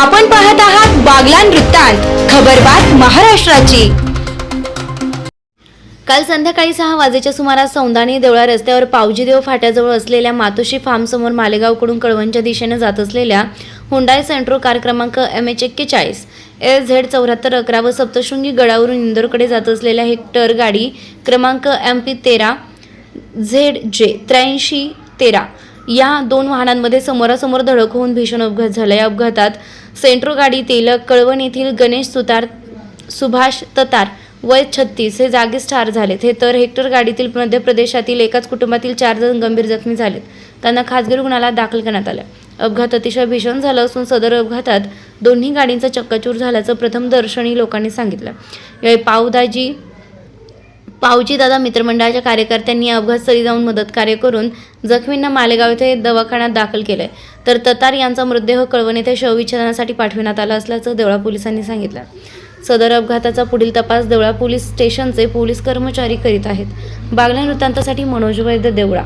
आपण पाहत आहात बागलान वृत्तांत खबरबात महाराष्ट्राची. काल संध्याकाळी सहा वाजेच्या सुमारास सौंदाणी देवळा रस्त्यावर पावजीदेव फाट्याजवळ असलेल्या मातोशी फार्मसमोर मालेगावकडून कळवणच्या दिशेने जात असलेल्या हुंडाय सेंट्रो कार क्रमांक एम एच एक्केचाळीस एल झेड चौऱ्याहत्तर अकरा व सप्तशृंगी गडावरून इंदोरकडे जात असलेल्या हेक्टर गाडी क्रमांक एम पी तेरा झेड जे त्र्याऐंशी तेरा या दोन वाहनांमध्ये समोरासमोर धडक होऊन भीषण अपघात झाला. या अपघातात सेंट्रो गाडीतील कळवण येथील गणेश सुतार सुभाष ततार वय छत्तीस हे जागीच ठार झालेत. हे तर हेक्टर गाडीतील मध्य प्रदेशातील एकाच कुटुंबातील चार जण गंभीर जखमी झालेत. त्यांना खासगी रुग्णालयात दाखल करण्यात आलं. अपघात अतिशय भीषण झाला असून सदर अपघातात दोन्ही गाडींचा चक्काचूर झाल्याचं प्रथम दर्शनी लोकांनी सांगितलं. यावेळी पावदाजी दादा मित्रमंडळाच्या कार्यकर्त्यांनी अपघातस्थळी जाऊन मदत कार्य करून जखमींना मालेगाव येथे दवाखान्यात दाखल केलंय. तर ततार यांचा मृतदेह कळवण येथे शवविच्छेदनासाठी पाठविण्यात आला असल्याचं देवळा पोलिसांनी सांगितलं. सदर अपघाताचा पुढील तपास देवळा पोलीस स्टेशनचे पोलीस कर्मचारी करीत आहेत. बागल्या वृत्तांतासाठी मनोज वैद्य देवळा.